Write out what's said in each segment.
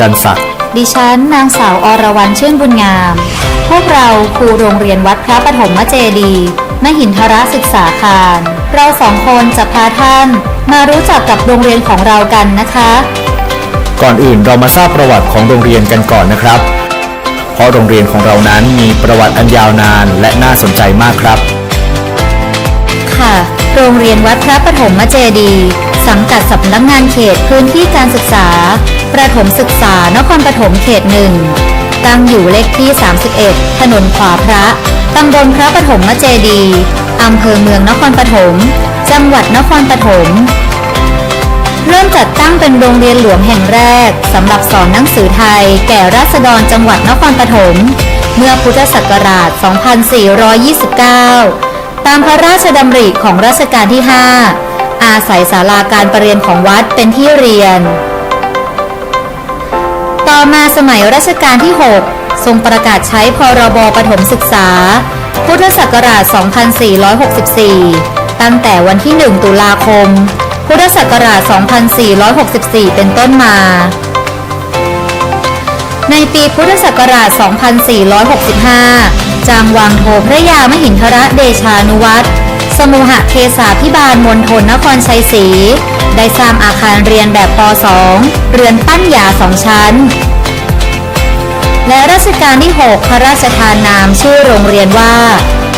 จันศักดิ์ดิฉันนางสาวอรวรรณชื่นบุญงาม พวกเราครูโรงเรียนวัดพระปฐมเจดีย์มหินทรศึกษาคาร เราสองคนจะพาท่านมารู้จักกับโรงเรียนของเรากันนะคะ ก่อนอื่นเรามาทราบประวัติของโรงเรียนกันก่อนนะครับ เพราะโรงเรียนของเรานั้นมีประวัติอันยาวนานและน่าสนใจมากครับ ค่ะ โรงเรียนวัดพระปฐมเจดีย์สังกัดสำนักงานเขตพื้นที่การศึกษา ประถมศึกษานครปฐมเขตหนึ่งตั้งอยู่เลขที่ 31 ถนนขวาพระ ตำบลพระปฐมเจดี อำเภอเมืองนครปฐม จังหวัดนครปฐม เริ่มจัดตั้งเป็นโรงเรียนหลวงแห่งแรกสำหรับสอนหนังสือไทย แก่ราษฎรจังหวัดนครปฐม เมื่อพุทธศักราช 2429 ตามพระราชดำริของรัชกาลที่ 5 อาศัยศาลาการประเรียนของวัดเป็นที่เรียน ต่อมาสมัยรัชกาลที่ 6 ทรงประกาศใช้พรบปฐมศึกษา พุทธศักราช 2464 ตั้งแต่วันที่ 1 ตุลาคม พุทธศักราช 2464 เป็นต้นมา ในปีพุทธศักราช 2465 จางวังโทพระยามหินทระเดชานุวัตรสมุหเทศาพิบาลมณฑลนครชัยศรี ได้สร้างอาคารเรียนแบบป .2 เรือนปั้นหยาสองชั้น และรัชกาลที่ 6 พระราชทานนามชื่อโรงเรียนว่า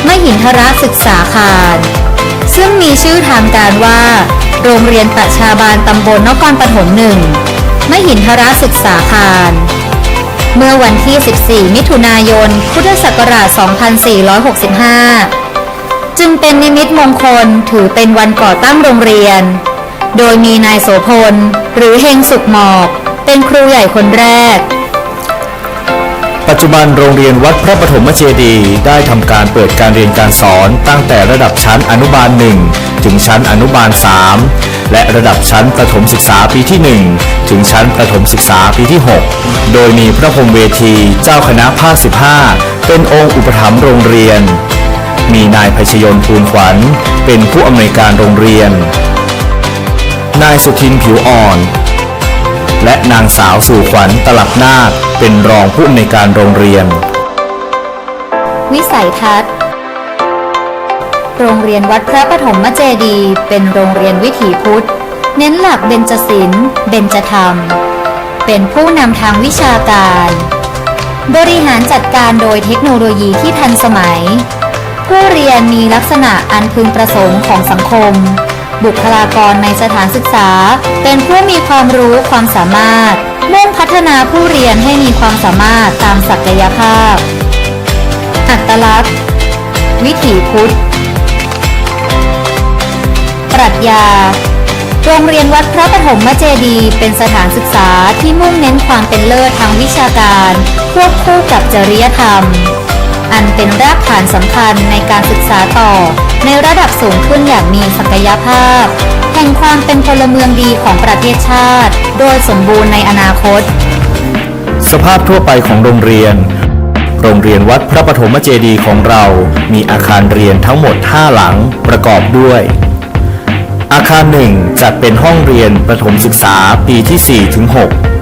มหินทรศึกษาคารซึ่งมีชื่อทางการว่า โรงเรียนประชาบาลตำบลนครปฐมหนึ่งมหินทรศึกษาคารเมื่อวันที่ 14 มิถุนายน พุทธศักราช 2465 จึงเป็นนิมิตมงคลถือเป็นวันก่อตั้งโรงเรียน โดยมีนายโสพล หรือเฮงสุขหมอก เป็นครูใหญ่คนแรก ปัจจุบันโรงเรียนวัดพระปฐมเจดีย์ได้ทำการเปิดการเรียนการสอนตั้งแต่ระดับชั้นอนุบาล1ถึงชั้นอนุบาล 3 และระดับชั้นประถมศึกษาปีที่ 1 ถึงชั้นประถมศึกษาปีที่ 6 โดยมีพระพรมเวทีเจ้าคณะภาค 15 เป็นองค์อุปถัมภ์โรงเรียน มีนายภัชยนต์ภูลขวัญ เป็นผู้อำนวยการโรงเรียน นายสุทินผิวอ่อน และนางสาวสู่ขวัญตลับนาคเป็นรองผู้อำนวยการโรงเรียน วิสัยทัศน์ โรงเรียนวัดพระปฐมเจดีย์เป็นโรงเรียนวิถีพุทธ เน้นหลักเบญจศิลป์เบญจธรรม เป็นผู้นำทางวิชาการ บริหารจัดการโดยเทคโนโลยีที่ทันสมัย ผู้เรียนมีลักษณะอันพึงประสงค์ของสังคม บุคลากรในสถานศึกษา เป็นผู้มีความรู้ความสามารถ มุ่งพัฒนาผู้เรียนให้มีความสามารถตามศักยภาพ อัตลักษณ์ วิถีพุทธ ปรัชญา โรงเรียนวัดพระปฐมเจดีเป็นสถานศึกษาที่มุ่งเน้นความเป็นเลิศทางวิชาการ ควบคู่กับจริยธรรม อันเป็นรากฐานสำคัญในการศึกษาต่อ ในระดับสูงขึ้นอย่างมีศักยภาพ แห่งความเป็นพลเมืองดีของประเทศชาติ โดยสมบูรณ์ในอนาคต สภาพทั่วไปของโรงเรียน โรงเรียนวัดพระปฐมเจดีย์ของเรา มีอาคารเรียนทั้งหมด 5 หลังประกอบด้วย อาคารหนึ่งจัดเป็นห้องเรียนประถมศึกษาปีที่4ถึง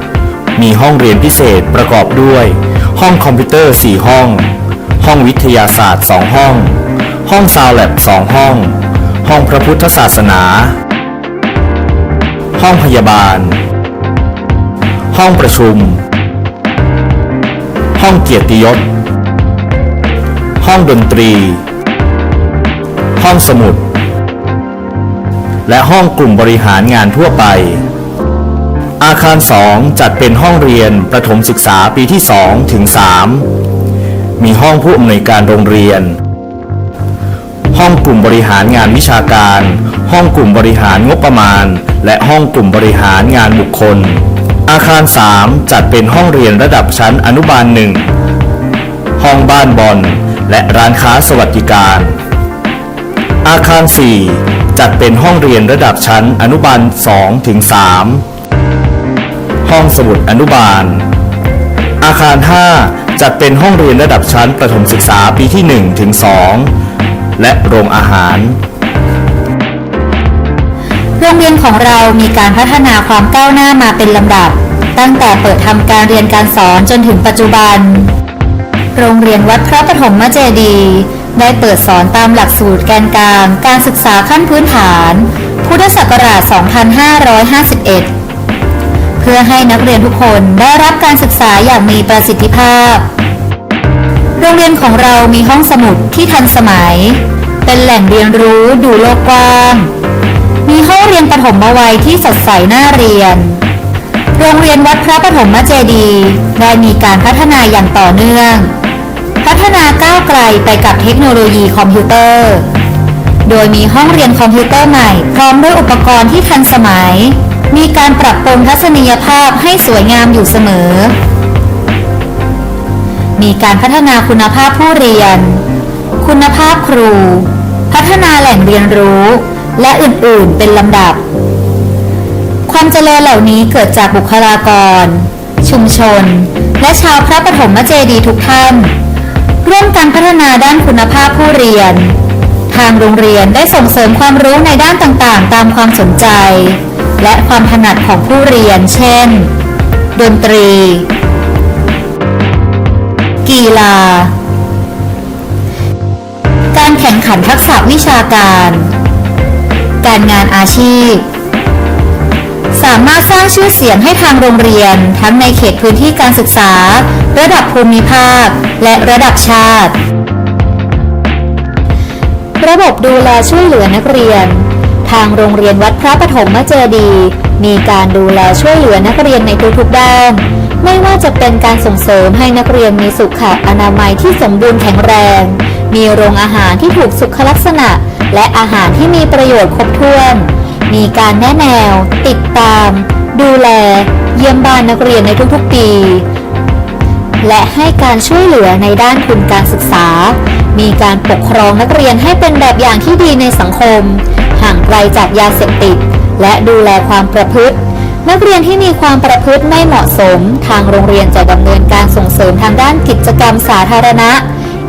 6มีห้องเรียนพิเศษประกอบด้วย ห้องคอมพิวเตอร์ 4 ห้อง ห้องวิทยาศาสตร์ 2 ห้อง ห้องซาวแลบ2ห้อง ห้องพระพุทธศาสนา ห้องพยาบาล ห้องประชุม ห้องเกียรติยศ ห้องดนตรี ห้องสมุด และห้องกลุ่มบริหารงานทั่วไปอาคาร 2 จัดเป็นห้องเรียนประถมศึกษาปีที่ 2 ถึง 3 มีห้องผู้อำนวยการโรงเรียน ห้องกลุ่มบริหารงานวิชาการ ห้องกลุ่มบริหารงบประมาณ และห้องกลุ่มบริหารงานบุคคล อาคาร 3 จัดเป็นห้องเรียนระดับชั้นอนุบาลหนึ่งห้องบ้านบอลและร้านค้าสวัสดิการ อาคาร 4 จัดเป็นห้องเรียนระดับชั้นอนุบาล2ถึง3ห้องสมุดอนุบาล อาคาร 5 จัดเป็นห้องเรียนระดับชั้นประถมศึกษาปีที่1ถึง2 และโรงอาหาร โรงเรียนของเรามีการพัฒนาความก้าวหน้ามาเป็นลำดับ ตั้งแต่เปิดทำการเรียนการสอนจนถึงปัจจุบัน โรงเรียนวัดพระปฐมเจดีย์ได้เปิดสอนตามหลักสูตรแกนกลาง การศึกษาขั้นพื้นฐาน พุทธศักราช 2551 เพื่อให้นักเรียนทุกคนได้รับการศึกษาอย่างมีประสิทธิภาพ โรงเรียนของเรามีห้องสมุดที่ทันสมัย เป็นแหล่งเรียนรู้ดูโลกกว้าง มีห้องเรียนปฐมวัยที่สดใสน่าเรียน โรงเรียนวัดพระปฐมเจดีได้มีการพัฒนาอย่างต่อเนื่อง พัฒนาก้าวไกลไปกับเทคโนโลยีคอมพิวเตอร์ โดยมีห้องเรียนคอมพิวเตอร์ใหม่ พร้อมด้วยอุปกรณ์ที่ทันสมัย มีการปรับปรุงทัศนียภาพให้สวยงามอยู่เสมอ มีการพัฒนาคุณภาพผู้เรียน คุณภาพครู พัฒนาแหล่งเรียนรู้ และอื่นๆ เป็นลำดับ ความเจริญเหล่านี้เกิดจากบุคลากร ชุมชน และชาวพระปฐมเจดีทุกท่าน ร่วมกันพัฒนาด้านคุณภาพผู้เรียน ทางโรงเรียนได้ส่งเสริมความรู้ในด้านต่างๆ ตามความสนใจ และความถนัดของผู้เรียน เช่น ดนตรี กีฬา การแข่งขันทักษะวิชาการ การงานอาชีพ สามารถสร้างชื่อเสียงให้ทางโรงเรียน ทั้งในเขตพื้นที่การศึกษา ระดับภูมิภาค และระดับชาติ ระบบดูแลช่วยเหลือนักเรียน ทางโรงเรียนวัดพระปฐมเจดี มีการดูแลช่วยเหลือนักเรียนในทุกๆด้าน ไม่ว่าจะเป็นการส่งเสริมให้นักเรียนมีสุขอนามัยที่สมบูรณ์แข็งแรง มีโรงอาหารที่ถูกสุขลักษณะ และอาหารที่มีประโยชน์ครบถ้วน มีการแนะแนว ติดตาม ดูแล เยี่ยมบ้านนักเรียนในทุกๆปี และให้การช่วยเหลือในด้านทุนการศึกษา มีการปกครองนักเรียนให้เป็นแบบอย่างที่ดีในสังคม ห่างไกลจากยาเสพติด และดูแลความประพฤติ นักเรียนที่มีความประพฤติไม่เหมาะสม ทางโรงเรียนจะดำเนินการส่งเสริมทางด้านกิจกรรมสาธารณะ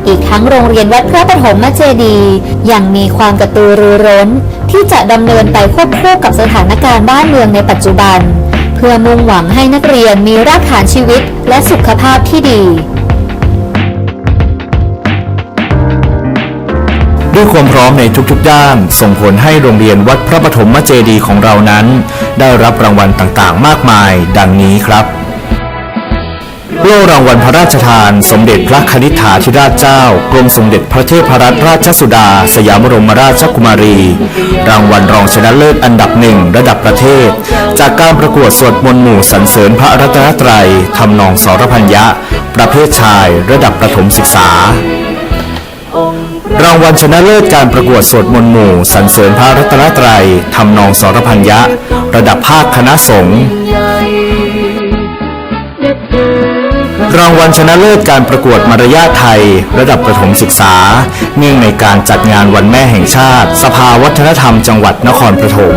อีกทั้งโรงเรียนวัดพระปฐมเจดีย์ยังมีความกระตือรือร้น ที่จะดำเนินไปควบคู่กับสถานการณ์บ้านเมืองในปัจจุบัน เพื่อมุ่งหวังให้นักเรียนมีรากฐานชีวิตและสุขภาพที่ดี ด้วยความพร้อมในทุกๆด้าน ส่งผลให้โรงเรียนวัดพระปฐมมเจดีของเรานั้น ได้รับรางวัลต่างๆ มากมาย ดังนี้ครับโล่รางวัลพระราชทาน สมเด็จพระคณิษฐาธิราชเจ้ากรมสมเด็จพระเทพรัตนราชสุดา สยามบรมราชกุมารี รางวัลรองชนะเลิศอันดับหนึ่งระดับประเทศ จากการประกวดสวดมนต์หมู่สรรเสริญพระรัตนตรัยทำนองสรพัญญะ ประเภทชายระดับประถมศึกษา รางวัลชนะเลิศการประกวดสวดมนต์หมู่สรรเสริญพระรัตนตรัยทำนองสรพัญญะ ระดับภาคคณะสงฆ์รางวัลชนะเลิศการประกวดมารยาทไทย ระดับประถมศึกษา เนื่องในการจัดงานวันแม่แห่งชาติ สภาวัฒนธรรมจังหวัดนครปฐม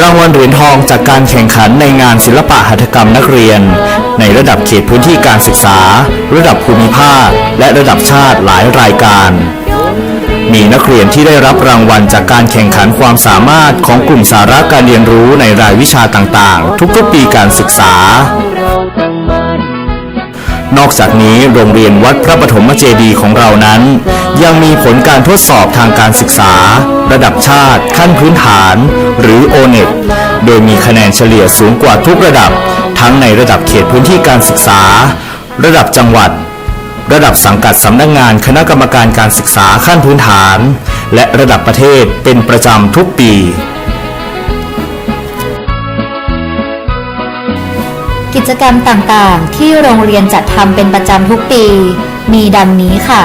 รางวัลเหรียญทองจากการแข่งขันในงานศิลปะหัตถกรรมนักเรียน ในระดับเขตพื้นที่การศึกษา ระดับภูมิภาค และระดับชาติหลายรายการ มีนักเรียนที่ได้รับรางวัลจากการแข่งขันความสามารถของกลุ่มสาระการเรียนรู้ในรายวิชาต่างๆ ทุกๆปีการศึกษา นอกจากนี้โรงเรียนวัดพระปฐมเจดีย์ของเรานั้น ยังมีผลการทดสอบทางการศึกษา ระดับชาติ ขั้นพื้นฐาน หรือ o n e t โดยมีคะแนนเฉลี่ยสูงกว่าทุกระดับ ทั้งในระดับเขตพื้นที่การศึกษา ระดับจังหวัด ระดับสังกัดสำนักงานคณะกรรมการการศึกษาขั้นพื้นฐาน และระดับประเทศเป็นประจำทุกปี กิจกรรมต่างๆ ที่โรงเรียนจัดทำเป็นประจำทุกปี มีดังนี้ค่ะ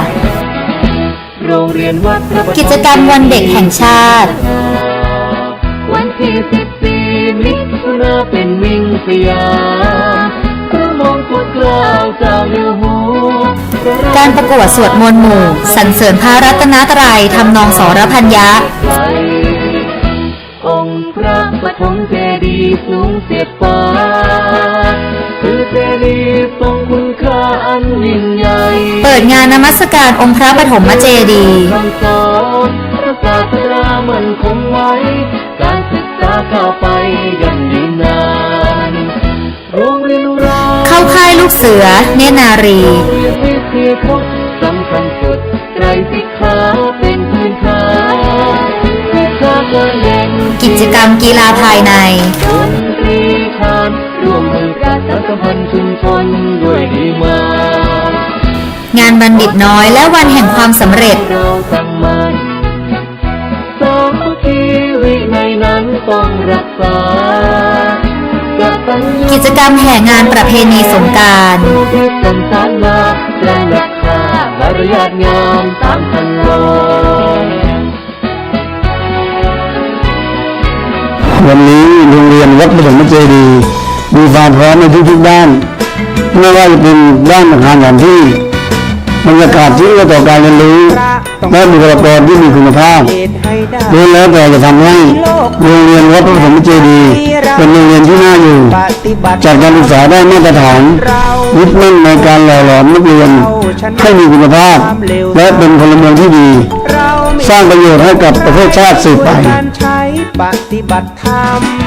โรงเรียนวัดพระปฐมกิจกรรมวันเด็กแห่งชาติ วันที่14มิถุนาเป็นวิ่งสยามพระมงกุฎเกล้าเจ้าอยู่หัวการประกวดสวดมนต์หมู่สรรเสริญพระรัตนตรัยทำนองสรพัญญะไทยองค์พระปฐมเจดีย์สูงเสียดฟ้า อันยิ่งใหญ่เปิดงานนมัสการองค์พระปฐมเจดีย์คำสอนพระศาสนามันคงไว้ การศึกษาก้าวไปยังยืนนานรียนรู้เข้าค่ายลูกเสือ เนตรนารีเรียนวิทยาพุทธสำคัญสุดไตรสิกขาเป็นพื้นฐานวิชาการเรียน กิจกรรมกีฬาภายในดนตรี สัมพันธ์ชุมชนด้วยดีมากงานบัณฑิตน้อยและวันแห่งความสำเร็จ เราตั้งมั่นสามัคคีวิในยนั้นต้องรักษากตัญญูกิจกรรมแห่งานประเพณีสงกรารที่สมสารมาและรักษามารยาทงามตามคันลองวันนี้โรงเรียนวัดปฐมเจดีย์ มีความพร้อมในทุกๆด้าน ไม่ว่าจะเป็นด้านอาคารสถานที่บรรยากาศที่เอื้อต่อการเรียนรู้และบุคลากรที่มีคุณภาพล้วนแล้วแต่จะทำให้โรงเรียนวัดปฐมเจดีเป็นโรงเรียนที่น่าอยู่ จัดการศึกษาได้มาตรฐานยึดมั่นในการหล่อหลอมนักเรียนให้มีคุณภาพ และเป็นพลเมืองที่ดี สร้างประโยชน์ให้กับประเทศชาติสืบไปปฏิบัติธรรม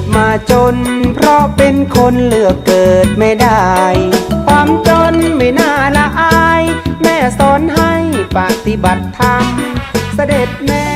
ดมาจน เพราะเป็นคนเลือกเกิดไม่ได้ ความจนไม่น่าละอาย แม่สอนให้ปฏิบัติธรรมเสด็จแม่